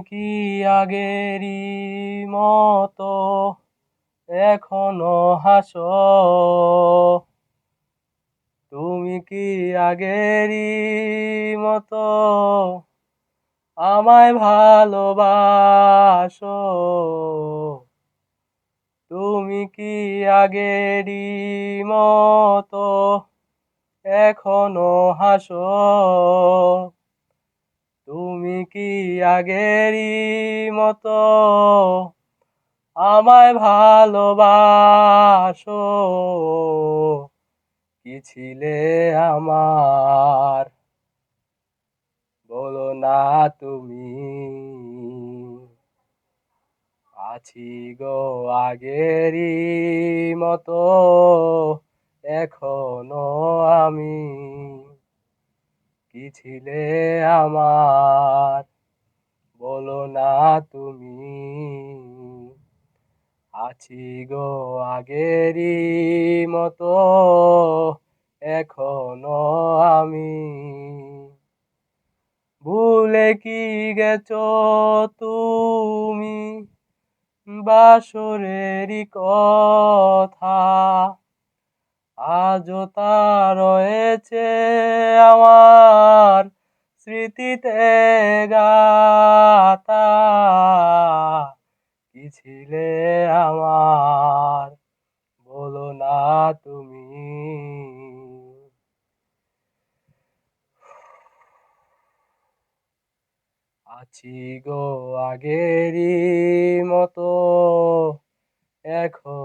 কি আগেরই মতো এখনও হাসো? তুমি কি আগেরই মতো আমায় ভালোবাসো? তুমি কি আগেরই মতো এখনও হাসো? কি আগেরই মতো আমায় ভালোবাসো? কি ছিলে আমার? বলো না তুমি। আছি গো আগেরই মতো, এখনও আমি। কি ছিলে আমার? বলো না তুমি। আছি গো আগেরই মতো, এখনও আমি। ভুলে কি গেছ তুমি? বাসরেরই কথা। আজও তা রয়েছে আমার স্মৃতিতে গাতা ছিলে আমার? বলো না তুমি। আছি গো আগেরই মতো, এখন